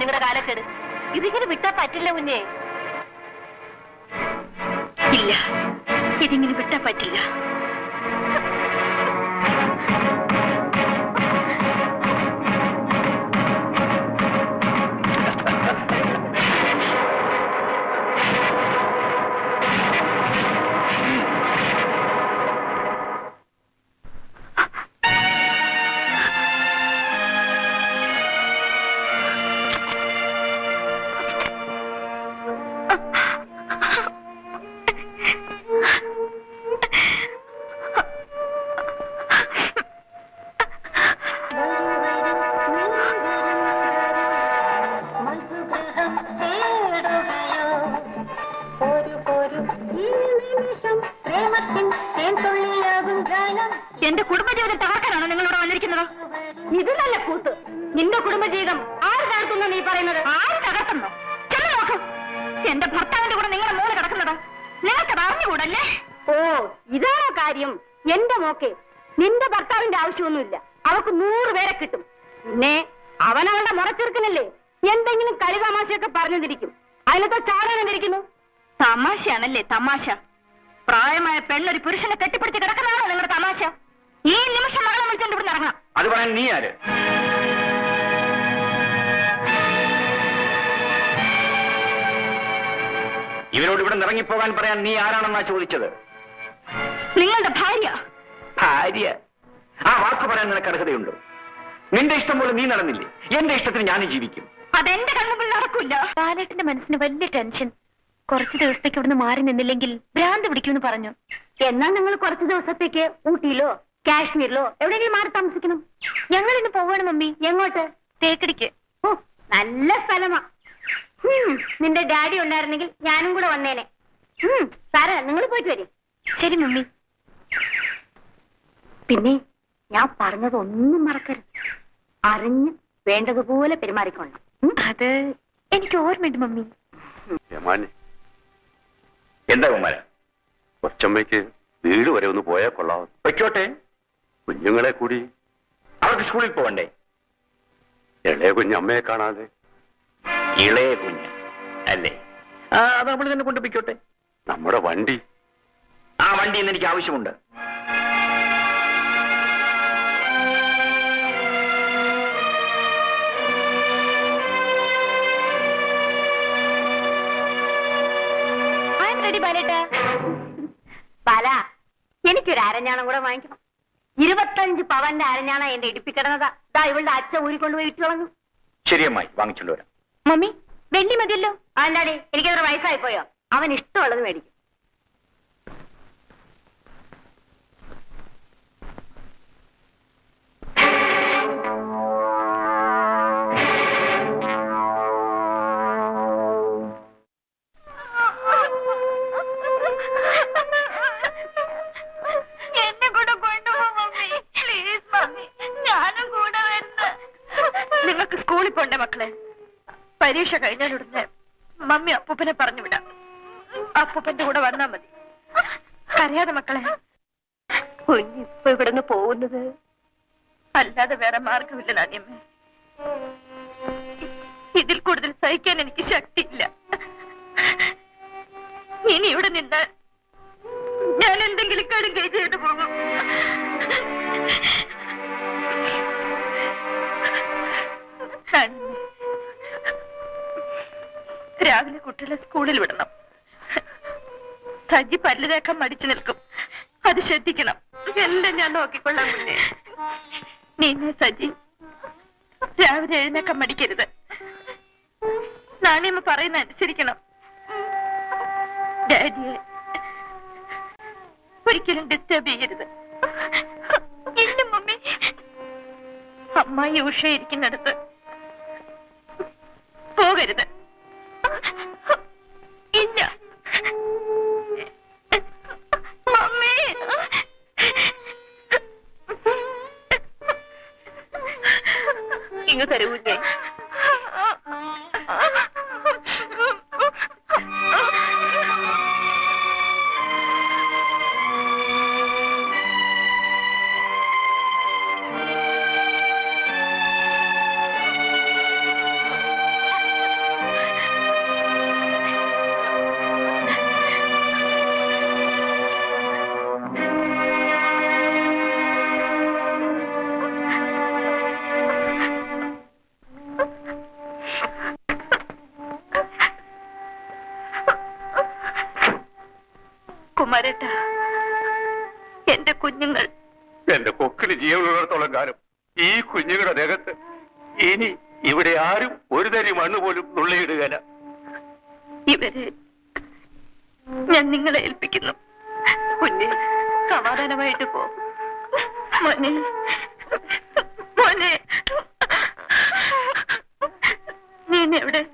കുഞ്ഞുങ്ങളുടെ കാലക്കേട് ഇതിങ്ങനെ വിട്ടാ പറ്റില്ല കുഞ്ഞെ. ഇല്ല. ഇതിങ്ങനെ വിട്ടാ പറ്റില്ല. എന്തെങ്കിലും കളി തമാശയൊക്കെ പറഞ്ഞിരിക്കും അതിലത്തെ ചാടാനെന്തിരിക്കുന്നു തമാശയാണല്ലേ തമാശ. പ്രായമായ പെണ്ണൊരു പുരുഷനെ കെട്ടിപ്പിടിച്ച് കിടക്കുന്നതാണോ നിങ്ങളുടെ തമാശ? ഈ നിമിഷം മകളെ വിളിച്ചോണ്ട് ഇവിടെ ഇറങ്ങാം അത് പറയാൻ നീ ആര്? ഇവരോട് ഇവിടെ ഇറങ്ങിപ്പോകാൻ പറയാൻ നീ ആരാണെന്നാ ചോദിച്ചത്? നിങ്ങളുടെ ഭാര്യ. ഭാര്യ? ആ വാക്ക് പറയാൻ നിനക്ക് അർഹതയുണ്ട്. നിന്റെ ഇഷ്ടം പോലെ നീ നടന്നില്ലേ? എന്റെ ഇഷ്ടത്തിന് ഞാനും ജീവിക്കും. അതെന്റെ കൺമുമ്പിൽ നടക്കില്ല ബാലേട്ടന്റെ മനസ്സിന് വലിയ ടെൻഷൻ. കുറച്ചു ദിവസത്തേക്ക് ഇവിടുന്ന് മാറി നിന്നില്ലെങ്കിൽ ഭ്രാന്ത് പിടിക്കുമെന്ന് പറഞ്ഞു. എന്നാ നിങ്ങൾ കുറച്ചു ദിവസത്തേക്ക് ഊട്ടിയിലോ കാശ്മീരിലോ എവിടെയെങ്കിലും മാറി താമസിക്കണം? ഞങ്ങൾ ഇന്ന് പോവാണ് മമ്മി. എങ്ങോട്ട്? തേക്കടിക്ക്. ഓ നല്ല സ്ഥലമാ. നിന്റെ ഡാഡി ഉണ്ടായിരുന്നെങ്കിൽ ഞാനും കൂടെ വന്നേനെ. സാറേ നിങ്ങൾ പോയിട്ട് വരും. ശരി മമ്മി. പിന്നെ ഞാൻ പറഞ്ഞതൊന്നും മറക്കരുത്. അറിഞ്ഞ് വേണ്ടതുപോലെ പെരുമാറിക്കൊള്ളണം. അത് എനിക്ക് ഓർമ്മയുണ്ട് മമ്മി. യമാനെ. എന്താ കുമാര കൊച്ചമ്മയ്ക്ക് വീട് വരെ ഒന്ന് പോയാൽ കൊള്ളാം വെക്കോട്ടെ കുഞ്ഞുങ്ങളെ കൂടി അവർക്ക് സ്കൂളിൽ പോകണ്ടേ ഇളയ കുഞ്ഞമ്മയെ കാണാതെ. ഇളയ കുഞ്ഞ് അല്ലേ? ആ അത് നമ്മൾ തന്നെ കൊണ്ടുപോയിക്കോട്ടെ നമ്മുടെ വണ്ടി. ആ വണ്ടി ഇന്ന് എനിക്ക് ആവശ്യമുണ്ട്. ബാലേട്ട. ബാല എനിക്കൊരു അരഞ്ഞാണം കൂടെ വാങ്ങിക്കണം. ഇരുപത്തഞ്ച് പവന്റെ അരഞ്ഞാണ എന്റെ ഇടിപ്പിക്കിടന്നതാ ദാ ഇവളുടെ അച്ഛൻ ഊരിക്കൊണ്ടുപോയി ഇട്ടു കളഞ്ഞു ശരിയമ്മായി വാങ്ങിച്ചുള്ളൂ മമ്മി വെള്ളി മതിയല്ലോ. അതെന്താടി എനിക്കത്ര വയസ്സായി പോയോ അവൻ ഇഷ്ടമുള്ളത് മേടിക്കും. പരീക്ഷ കഴിഞ്ഞാലുടനെ മമ്മി അപ്പൂപ്പനെ പറഞ്ഞു വിടാം. അപ്പൂപ്പന്റെ കൂടെ വന്നാ മതി. അറിയാതെ മക്കളെ കുഞ്ഞിപ്പൊ ഇവിടുന്ന് പോകുന്നത് അല്ലാതെ വേറെ മാർഗമില്ല നാണ്യമ്മേ ഇതിൽ കൂടുതൽ സഹിക്കാൻ എനിക്ക് ശക്തിയില്ല. ഇനി ഇവിടെ നിന്നാൽ ഞാൻ എന്തെങ്കിലും കടുകൈ ചെയ്തു പോകും. രാവിലെ കുട്ടികളെ സ്കൂളിൽ വിടണം. സജി പല്ല് തേക്കാൻ മടിച്ചു നിൽക്കും. അത് ശ്രദ്ധിക്കണം. എല്ലാം ഞാൻ നോക്കിക്കൊള്ളാം മുന്നേ നീന്നെ സജി രാവിലെ എഴുന്നേക്കാൻ മടിക്കരുത്. നാണിയമ്മ പറയുന്ന അനുസരിക്കണം. ഡാഡിയെ ഒരിക്കലും ഡിസ്റ്റർബ് ചെയ്യരുത്. ഇല്ല മമ്മി. അമ്മായി ഉഷ ഇരിക്കുന്നിടത്ത് പോകരുത്. കുഞ്ഞുങ്ങൾ. എന്റെ കൊക്കിന് ജീവനുള്ളിടത്തോളം കാലം ഈ കുഞ്ഞുങ്ങളുടെ ദേഹത്ത് ഇനി ഇവിടെ ആരും ഒരു തരി മണ്ണ് പോലും നുള്ളിയിടുകയില്ല. ഇവരെ ഞാൻ നിങ്ങളെ ഏൽപ്പിക്കുന്നു. കുഞ്ഞ് സമാധാനമായിട്ട് പോ. മോനെ. മോനെ. നീ എവിടെ?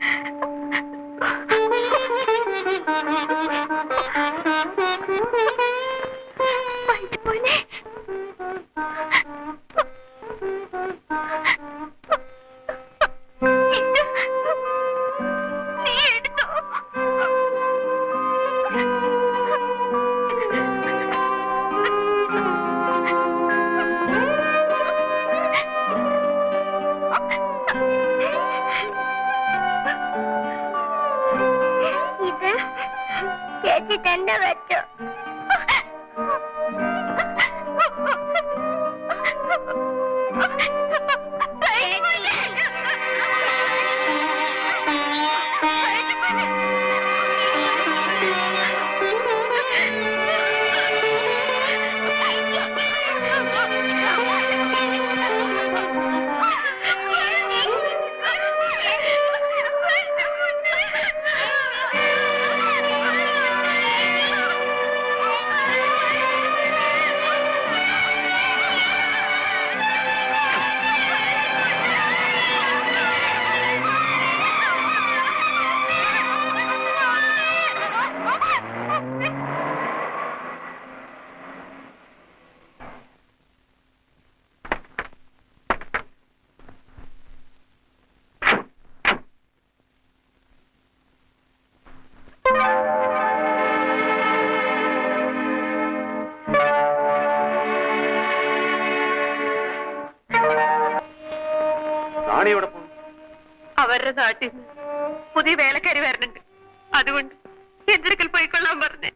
എവിടെ പോകും. അവരുടെ നാട്ടിൽ നിന്ന് പുതിയ വേലക്കാരി വരുന്നുണ്ട് അതുകൊണ്ട് എന്റെ അടുക്കൽ പോയിക്കൊള്ളാൻ പറഞ്ഞേ?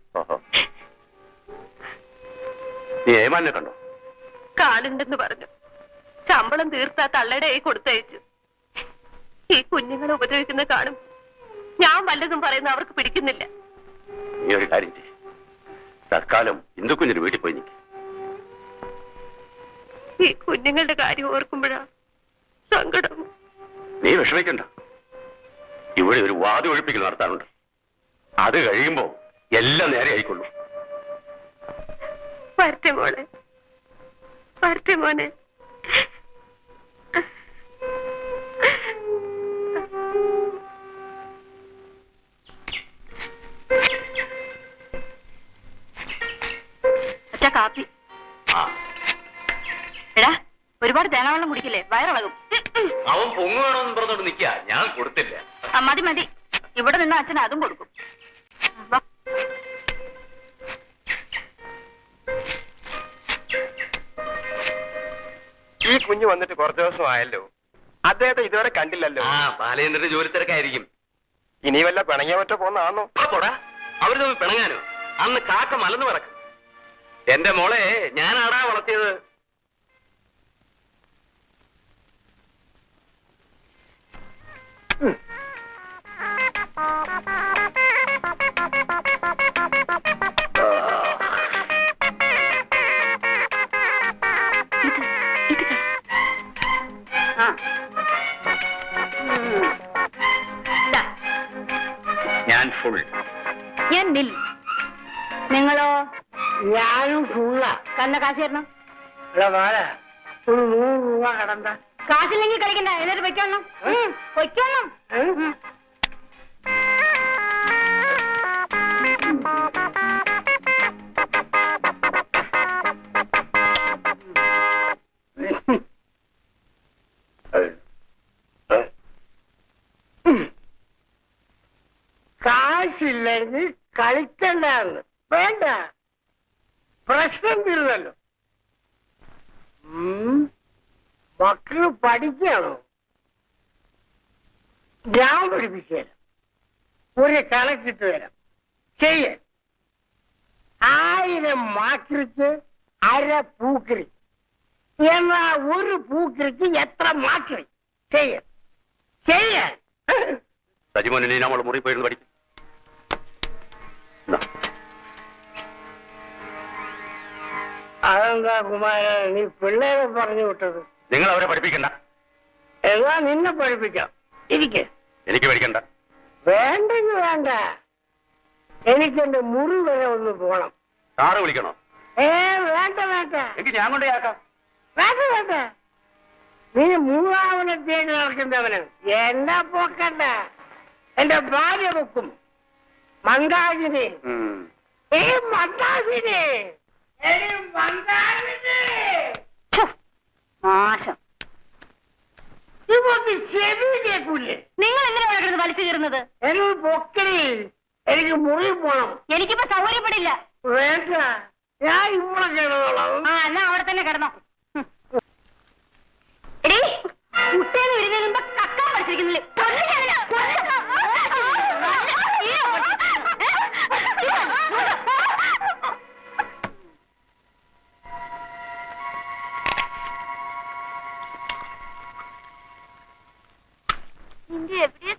നീ ഏമാനെ കണ്ടോ? കാലുണ്ടെന്ന് പറഞ്ഞു. ശമ്പളം തീർത്താ തള്ളയുടെ കൈ കൊടുത്തയച്ചു. ഈ കുഞ്ഞുങ്ങളെ ഉപദ്രവിക്കുന്ന കാണും ഞാൻ വല്ലതും പറയുന്ന അവർക്ക് പിടിക്കുന്നില്ല. നീ ഒരു കാര്യം ചെയ്യും. തൽക്കാലം ഇന്ദുക്കുഞ്ഞിന് വീട്ടിൽ പോയി നിൽക്കും ഈ കുഞ്ഞുങ്ങളുടെ കാര്യം ഓർക്കുമ്പോഴാ സങ്കടം. നീ വിഷമിക്കണ്ട. ഇവിടെ ഒരു വാതി ഒഴിപ്പിക്കൽ നടത്താനുണ്ട്. അത് കഴിയുമ്പോ എല്ലാം നേരെ ആയിക്കൊള്ളു. വരട്ടെ മോളെ. വരട്ടെ മോനെ. കാപ്പി. എടാ ഒരുപാട് തേങ്ങാവെള്ളം കുടിക്കില്ലേ? വയറിളകും. അവൻ പൊങ്ങു വേണമെന്ന് പറഞ്ഞോണ്ട് നിൽക്കുക ഞാൻ കൊടുത്തില്ല. മതി മതി. ഇവിടെ നിന്ന് അച്ഛൻ അതും കൊടുക്കും. ഈ കുഞ്ഞ് വന്നിട്ട് കുറച്ച് ദിവസം ആയല്ലോ അദ്ദേഹത്തെ ഇതുവരെ കണ്ടില്ലല്ലോ. ആ ബാലേന്ദ്രന്റെ ജോലി തിരക്കായിരിക്കും ഇനി വല്ല പിണങ്ങിയ മറ്റോ പോന്നാണോ പോടാ. അവർ തമ്മിൽ പിണങ്ങാനോ? അന്ന് കാക്ക മലന്ന് പറക്കും. എന്റെ മോളെ ഞാനാടാ വളർത്തിയത്? കാശില്ലെങ്കിൽ കളിക്കണ്ട എന്നിട്ട് വെക്കണം വെക്കണം മക്കൾ പഠിക്കുകയാണോ ഞാൻ പഠിപ്പിച്ചു തരാം ഒരു കണക്കിട്ട് തരാം. ചെയ്യ. ആയിരം മാക്രിക്ക് അര പൂക്കറി എന്നാ ഒരു പൂക്കറിക്ക് എത്ര മാക്രി ചെയ്യ. ചെയ്യാൻ സജിമോനെ നീ നമ്മൾ മുറി പോയിരുന്നു പഠിക്കും. അതെന്താ കുമാര നീ പിള്ളേരെ പറഞ്ഞു വിട്ടത്? നിങ്ങൾ അവരെ പഠിപ്പിക്കണ്ട. എന്നാ നിന്നെ പഠിപ്പിക്കാം. ഇരിക്കെ. എനിക്ക് പഠിക്കണ്ട. വേണ്ടെങ്കിൽ വേണ്ട. എനിക്കെന്റെ മുറി വരെ ഒന്ന് പോണം. കാറ് വിളിക്കണോ? ഏ വേണ്ട വേണ്ട. എനിക്ക് ഞാൻ കൊണ്ടേയാക്കാം വേണ്ട വേണ്ട. നീ മൂവാവനെ തേടി നടക്കുന്നവന് എന്നെ പോക്കണ്ട. എന്റെ ഭാര്യ വെക്കും മന്ദാകിനി. ഏ മന്ദാകിനി. ഏ മന്ദാകിനി. നാശം. നിങ്ങൾ എന്തിനാണ് കിടന്ന് വലിച്ചു കീറുന്നത്? എനിക്ക് എനിക്ക് മുറി പോണം. എനിക്കിപ്പോ സൗകര്യപ്പെടില്ല. വേണ്ട ഞാൻ ഇവിടെ കിടന്നോളാം. ആ എന്നാ അവിടെ തന്നെ കിടന്നോ. എടീ മുട്ടേന്ന് വരുന്നതിന് മുമ്പ് കക്കാൻ പഠിച്ചിരിക്കുന്നില്ലേ നിന്റെ എവിടെയാ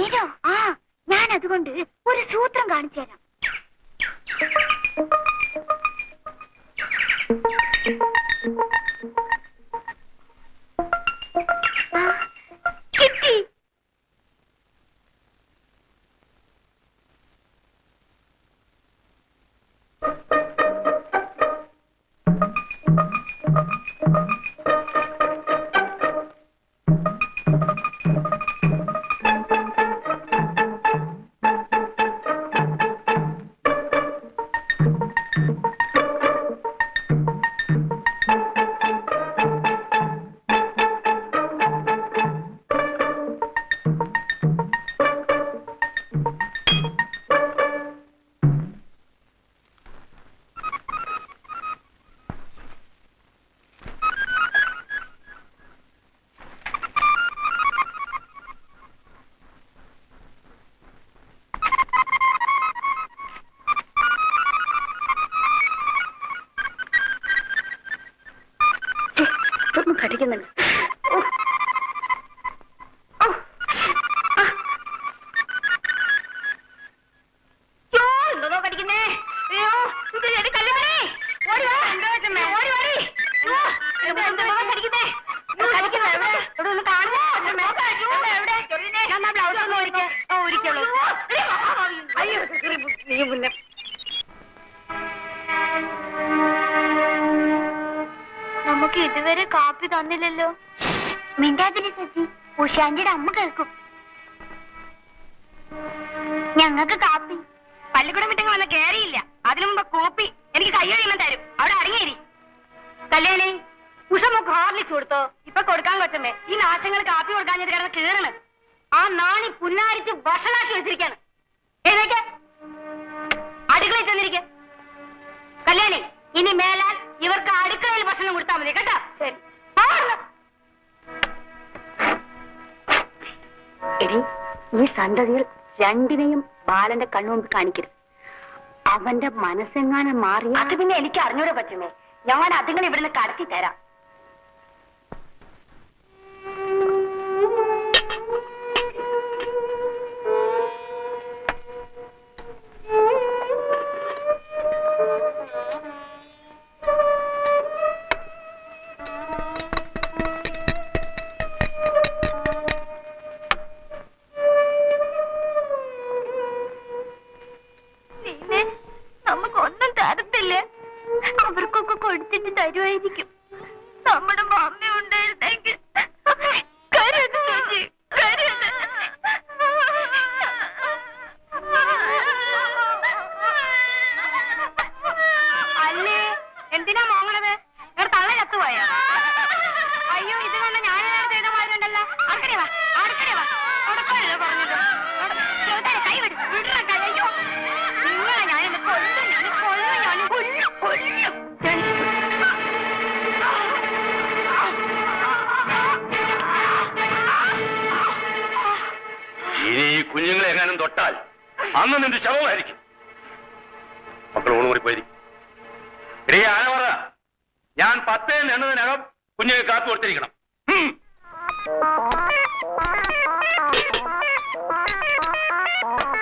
നേരോ ആ ഞാൻ അതുകൊണ്ട് ഒരു സൂത്രം കാണിച്ചു തരാം. നീ പിന്നെ നമുക്ക് ഇതുവരെ കാപ്പി തന്നില്ലല്ലോ. മിണ്ടാതിരി സജി ഉഷാന്റിയുടെ അമ്മ കേൾക്കും. ഞങ്ങൾക്ക് കാപ്പി. പള്ളിക്കൂടം വിട്ടങ്ങ് വന്ന കേറിയില്ല. അതിനു മുമ്പ് കോപ്പി എനിക്ക് കൈ കഴിയുമ്പോൾ തരും. അവിടെ അടങ്ങിയിരി. കല്യാണി ഉഷ നമുക്ക് ഹോർലിക്സ് കൊടുത്തോ? ഇപ്പൊ കൊടുക്കാൻ കൊച്ചമ്മേ ഈ നാശങ്ങൾ കാപ്പി കൊടുക്കാൻ കിടന്ന് കീറണ്. ആ നാണി പുന്നാരിച്ച് ഭക്ഷണാക്കി വെച്ചിരിക്കാണ്. എഴുന്നേക്ക ചെന്നിരിക്ക. കല്യാണി ഇനി മേലാൽ ഇവർക്ക് അടുക്കളയിൽ ഭക്ഷണം കൊടുത്താൽ മതി കേട്ടോ? ശരി. എടി ഈ സന്തതികൾ രണ്ടിനെയും ബാലന്റെ കണ്ണുമുമ്പ് കാണിക്കരുത്. അവന്റെ മനസ്സെങ്ങാനും മാറി അത് പിന്നെ എനിക്ക് അറിഞ്ഞൂടെ പറ്റുമേ ഞാൻ അതുങ്ങൾ ഇവിടുന്ന് കടത്തി തരാം അന്ന് നിന്റെ ശവമായിരിക്കും. മക്കൾ ഊണുകൂടിപ്പോയിരിക്കും. ഇടേ ഞാൻ പത്തേ എണ്ണതിനകം കുഞ്ഞിനെ കാത്തു കൊടുത്തിരിക്കണം. Thank you.